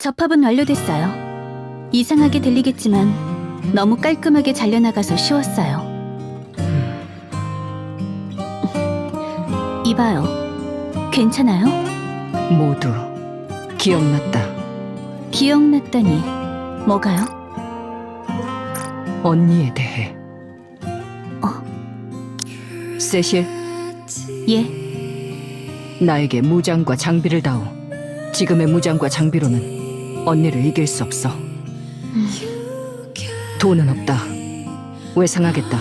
접합은 완료됐어요. 이상하게 들리겠지만 너무 깔끔하게 잘려나가서 쉬웠어요. 이봐요. 괜찮아요? 모두 기억났다. 기억났다니. 뭐가요? 언니에 대해. 어. 세실, 예, 나에게 무장과 장비를 다오. 지금의 무장과 장비로는 언니를 이길 수 없어. 돈은 없다. 왜 상하겠다.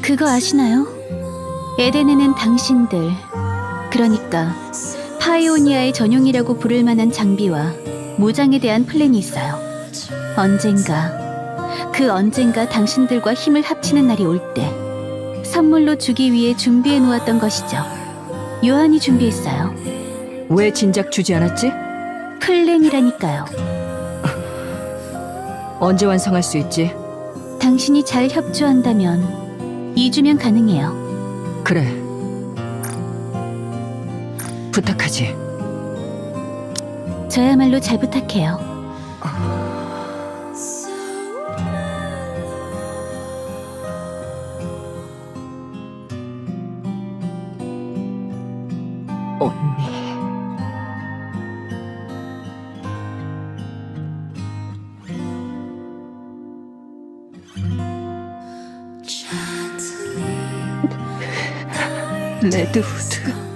그거 아시나요? 에덴에는 당신들, 그러니까 파이오니아의 전용이라고 부를 만한 장비와 무장에 대한 플랜이 있어요. 언젠가, 그 언젠가 당신들과 힘을 합치는 날이 올 때, 선물로 주기 위해 준비해 놓았던 것이죠. 요한이 준비했어요. 왜 진작 주지 않았지? 플랜이라니까요. 언제 완성할 수 있지? 당신이 잘 협조한다면 2주면 가능해요. 그래. 부탁하지. 저야말로 잘 부탁해요. 언니. 레드우드.